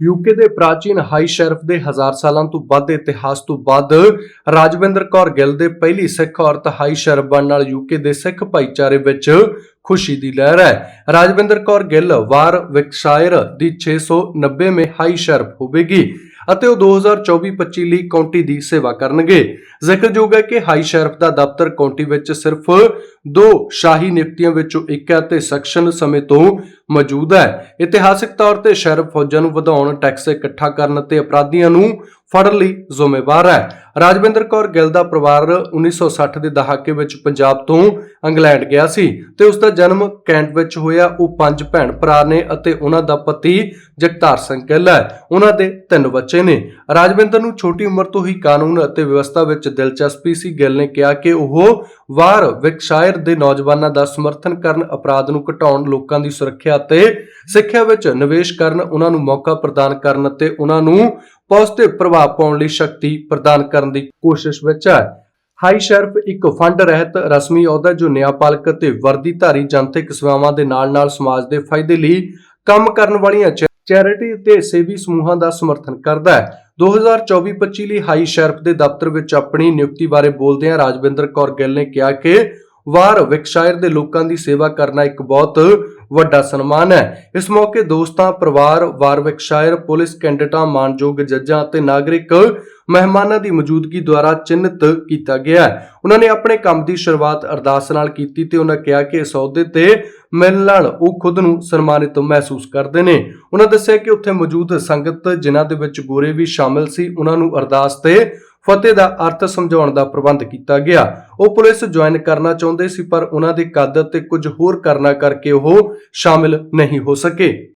UK ਦੇ ਪ੍ਰਾਚੀਨ high sheriff ਦੇ ਹਜ਼ਾਰ ਸਾਲਾਂ ਤੋਂ ਵੱਧ ਇਤਿਹਾਸ ਤੋਂ ਬਾਅਦ ਰਾਜਵਿੰਦਰ ਕੌਰ ਗਿੱਲ ਦੇ ਪਹਿਲੀ ਸਿੱਖ ਔਰਤ ਹਾਈ ਸ਼ੈਰਫ ਬਣਨ ਨਾਲ ਯੂਕੇ ਦੇ ਸਿੱਖ ਭਾਈਚਾਰੇ ਵਿੱਚ ਖੁਸ਼ੀ ਦੀ ਲਹਿਰ ਹੈ। ਰਾਜਵਿੰਦਰ ਕੌਰ ਗਿੱਲ ਵਾਰ ਵਿਕਸ਼ਾਇਰ ਦੀ 690ਵੇਂ ਹਾਈ ਸ਼ੈਰਫ ਹੋਵੇਗੀ ਅਤੇ ਉਹ 2024-25 ਲਈ ਕਾਉਂਟੀ ਦੀ ਸੇਵਾ ਕਰਨਗੇ। ਜ਼ਿਕਰਯੋਗ ਹੈ ਕਿ ਹਾਈ ਸ਼ੈਰਫ ਦਾ ਦਫ਼ਤਰ ਕਾਉਂਟੀ ਵਿੱਚ ਸਿਰਫ ਦੋ ਸ਼ਾਹੀ ਨਿਯੁਕਤੀਆਂ ਵਿੱਚੋਂ ਇੱਕ ਹੈ ਤੇ ਸੈਕਸ਼ਨ ਸਮੇਂ ਤੋਂ ਮੌਜੂਦ ਹੈ। ਇਤਿਹਾਸਿਕ ਤੌਰ ਤੇ ਸ਼ੈਰਫ ਫੌਜਾਂ ਨੂੰ ਵਧਾਉਣ, ਟੈਕਸ ਇਕੱਠਾ ਕਰਨ ਅਤੇ ਅਪਰਾਧੀਆਂ ਨੂੰ ਫੜਨ ਲਈ ਜ਼ਿੰਮੇਵਾਰ ਹੈ। ਰਾਜਵਿੰਦਰ ਕੌਰ ਗਿੱਲ ਦਾ ਪਰਿਵਾਰ 1960 ਦੇ ਦਹਾਕੇ ਵਿੱਚ ਪੰਜਾਬ ਤੋਂ ਇੰਗਲੈਂਡ ਗਿਆ ਸੀ ਤੇ ਉਸ ਦਾ ਜਨਮ ਕੈਂਟ ਵਿੱਚ ਹੋਇਆ। ਉਹ ਪੰਜ ਭੈਣ ਭਰਾ ਨੇ ਅਤੇ ਉਹਨਾਂ ਦਾ ਪਤੀ ਜਗਤਾਰ ਸਿੰਘ ਗਿੱਲ ਹੈ। ਉਹਨਾਂ ਦੇ ਤਿੰਨ ਬੱਚੇ ਨੇ। ਰਾਜਵਿੰਦਰ ਨੂੰ ਛੋਟੀ ਉਮਰ ਤੋਂ ਹੀ ਕਾਨੂੰਨ ਅਤੇ ਵਿਵਸਥਾ ਵਿੱਚ ਦਿਲਚਸਪੀ ਸੀ। ਗਿੱਲ ਨੇ ਕਿਹਾ ਕਿ ਉਹ ਵਾਰ ਵਿਕਸ਼ਾਇਰ ਦੇ ਨੌਜਵਾਨਾਂ ਦਾ ਸਮਰਥਨ ਕਰਨ, ਅਪਰਾਧ ਨੂੰ ਘਟਾਉਣ, ਲੋਕਾਂ ਦੀ ਸੁਰੱਖਿਆ ਅਤੇ ਸਿੱਖਿਆ ਵਿੱਚ ਨਿਵੇਸ਼ ਕਰਨ, ਉਹਨਾਂ ਨੂੰ ਮੌਕਾ ਪ੍ਰਦਾਨ ਕਰਨ ਅਤੇ ਉਹਨਾਂ ਨੂੰ ਪੋਜ਼ਿਟਿਵ ਪ੍ਰਭਾਵ ਪਾਉਣ ਲਈ ਸ਼ਕਤੀ ਪ੍ਰਦਾਨ ਕਰਨ ਦੀ ਕੋਸ਼ਿਸ਼ ਵਿੱਚ ਹੈ। ਹਾਈ ਸ਼ੈਰਫ ਇੱਕ ਫੰਡ ਰਹਿਤ ਰਸਮੀ ਅਹੁਦਾ ਜੋ ਨਿਆਂਪਾਲਕ ਅਤੇ ਵਰਦੀਧਾਰੀ ਜਨਤਕ ਸੇਵਾਵਾਂ ਦੇ ਨਾਲ-ਨਾਲ ਸਮਾਜ ਦੇ ਫਾਇਦੇ ਲਈ ਕੰਮ ਕਰਨ ਵਾਲੀਆਂ ਚੈ- ਚੈਰਿਟੀ ਅਤੇ ਸੇਵੀ ਸਮੂਹਾਂ ਦਾ ਸਮਰਥਨ ਕਰਦਾ ਹੈ। 2024-25 ਲਈ ਹਾਈ ਸ਼ੈਰਫ ਦੇ ਦਫ਼ਤਰ ਵਿੱਚ ਆਪਣੀ ਨਿਯੁਕਤੀ ਬਾਰੇ ਬੋਲਦਿਆਂ ਰਾਜਵਿੰਦਰ ਕੌਰ ਗਿੱਲ ਨੇ ਕਿਹਾ ਕਿ ਵਾਰ ਵਿਕਸ਼ਾਇਰ ਦੇ ਲੋਕਾਂ ਦੀ ਸੇਵਾ ਕਰਨਾ ਇੱਕ ਬਹੁਤ ਵੱਡਾ ਸਨਮਾਨ ਹੈ। ਇਸ ਮੌਕੇ ਦੋਸਤਾਂ, ਪਰਿਵਾਰ ਵਾਰ ਵਿਕਸ਼ਾਇਰ ਪੁਲਿਸ ਕੈਂਡੀਡੇਟਾਂ ਮਾਨਯੋਗ ਜੱਜਾਂ ਅਤੇ ਨਾਗਰਿਕ ਮਹਿਮਾਨਾਂ ਦੀ ਮੌਜੂਦਗੀ ਦੁਆਰਾ ਚਿੰਨਤ ਕੀਤਾ ਗਿਆ ਉਹਨਾਂ ਨੇ ਆਪਣੇ ਕੰਮ ਦੀ ਸ਼ੁਰੂਆਤ ਅਰਦਾਸ ਨਾਲ ਕੀਤੀ ਤੇ ਉਹਨਾਂ ਕਿਹਾ ਕਿ ਇਸ ਅਹੁਦੇ ਤੇ ਮਿਲਣ ਨਾਲ ਉਹ ਖੁਦ ਨੂੰ ਸਨਮਾਨਿਤ ਮਹਿਸੂਸ ਕਰਦੇ ਨੇ। ਉਹਨਾਂ ਦੱਸਿਆ ਕਿ ਉੱਥੇ ਮੌਜੂਦ ਸੰਗਤ, ਜਿਨ੍ਹਾਂ ਦੇ ਵਿੱਚ ਗੋਰੇ ਵੀ ਸ਼ਾਮਿਲ ਸੀ, ਉਹਨਾਂ ਨੂੰ ਅਰਦਾਸ ਤੇ ਫਤਿਹ ਦਾ ਅਰਥ ਸਮਝਾਉਣ ਦਾ ਪ੍ਰਬੰਧ ਕੀਤਾ ਗਿਆ। ਉਹ ਪੁਲਿਸ ਜੁਆਇਨ ਕਰਨਾ ਚਾਹੁੰਦੇ ਸੀ, ਪਰ ਉਹਨਾਂ ਦੇ ਕੱਦ ਤੇ ਕੁਝ ਹੋਰ ਕਰਨਾ ਕਰਕੇ ਉਹ ਸ਼ਾਮਿਲ ਨਹੀਂ ਹੋ ਸਕੇ।